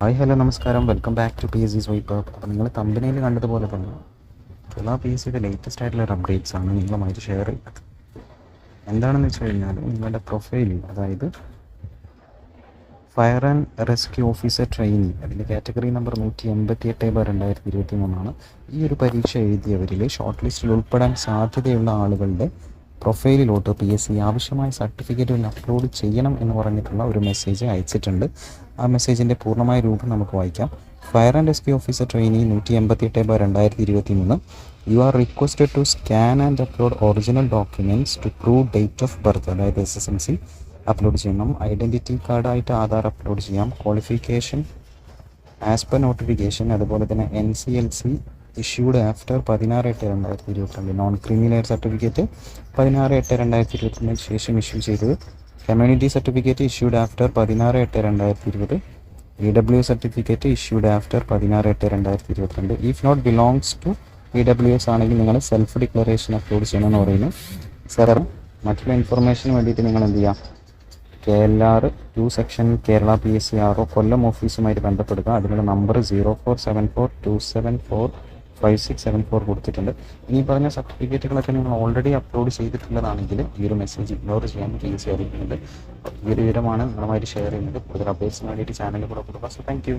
Hi hello നമസ്കാരം. Welcome back to P S C swipe അപ്പോൾ നിങ്ങൾ കമ്പനിയിൽ കണ്ടതുപോലെ തന്നെ എല്ലാ പി എസ് സിയുടെ ലേറ്റസ്റ്റ് ആയിട്ടുള്ള ഒരു അപ്ഡേറ്റ്സ് ആണ് നിങ്ങളുമായിട്ട് ഷെയർ ചെയ്യുന്നത്. എന്താണെന്ന് വെച്ച് കഴിഞ്ഞാൽ നിങ്ങളുടെ പ്രൊഫൈലിൽ അതായത് fire and rescue officer training അതിന്റെ കാറ്റഗറി നമ്പർ നൂറ്റി എൺപത്തി എട്ട് ബൈ രണ്ടായിരത്തി ഇരുപത്തി മൂന്നാണ് ഈ ഒരു പരീക്ഷ എഴുതിയവരിൽ ഷോർട്ട് ലിസ്റ്റിൽ ഉൾപ്പെടാൻ സാധ്യതയുള്ള ആളുകളുടെ പ്രൊഫൈലിലോട്ട് പി എസ് സി ആവശ്യമായ സർട്ടിഫിക്കറ്റുകൾ അപ്ലോഡ് ചെയ്യണം എന്ന് പറഞ്ഞിട്ടുള്ള ഒരു മെസ്സേജ് അയച്ചിട്ടുണ്ട്. ആ മെസ്സേജിന്റെ പൂർണമായ രൂപം നമുക്ക് വായിക്കാം. Fire and rescue officer trainee നൂറ്റി എൺപത്തി എട്ട് ബൈ രണ്ടായിരത്തി ഇരുപത്തി മൂന്ന് you are requested to scan and upload original documents to prove date of birth അതായത് S S L C upload ചെയ്യണം. ഐഡന്റിറ്റി കാർഡായിട്ട് ആധാർ അപ്ലോഡ് ചെയ്യാം. ക്വാളിഫിക്കേഷൻ ആസ് പെർ നോട്ടിഫിക്കേഷൻ അതുപോലെ തന്നെ N C L C issued after പതിനാറ് എട്ട് രണ്ടായിരത്തി ഇരുപത്തിരണ്ട് നോൺ ക്രിമിനൽ സർട്ടിഫിക്കറ്റ് പതിനാറ് എട്ട് രണ്ടായിരത്തി ഇരുപത്തിരണ്ടിന് ശേഷം ഇഷ്യൂ ചെയ്തത്. കമ്മ്യൂണിറ്റി സർട്ടിഫിക്കറ്റ് ഇഷ്യൂഡ് ആഫ്റ്റർ പതിനാറ് എട്ട് രണ്ടായിരത്തി ഇരുപത് E W certificate issued after പതിനാറ് എട്ട് രണ്ടായിരത്തി ഇരുപത്തിരണ്ട് if not belongs to E W S ആണെങ്കിൽ നിങ്ങൾ സെൽഫ് ഡിക്ലറേഷൻ അപ്ലോഡ് ചെയ്യണമെന്ന് പറയുന്നു. സാർ മറ്റുള്ള ഇൻഫർമേഷന് വേണ്ടിയിട്ട് നിങ്ങൾ എന്ത് ചെയ്യാം? K L R two section Kerala P S C R O Kollam ഓഫീസുമായിട്ട് ബന്ധപ്പെടുക. അതിനുള്ള number zero four seven four two seven four five six seven four കൊടുത്തിട്ടുണ്ട്. ഇനി പറഞ്ഞ സർട്ടിഫിക്കറ്റുകളൊക്കെ നിങ്ങൾ ഓൾറെഡി അപ്ലോഡ് ചെയ്തിട്ടുള്ളതാണെങ്കിൽ ഈ ഒരു മെസ്സേജ് ഇഗ്നോർ ചെയ്യാൻ ഈസി ആയിരിക്കുന്നുണ്ട് ഈ ഒരു വിവരമാണ് നിങ്ങളുമായിട്ട് ഷെയർ ചെയ്യുന്നത്. കൂടുതൽ അപ്ഡേറ്റ്സിന് വേണ്ടിയിട്ട് ചാനലിൽ കൂടെ കൊടുക്കുക. So thank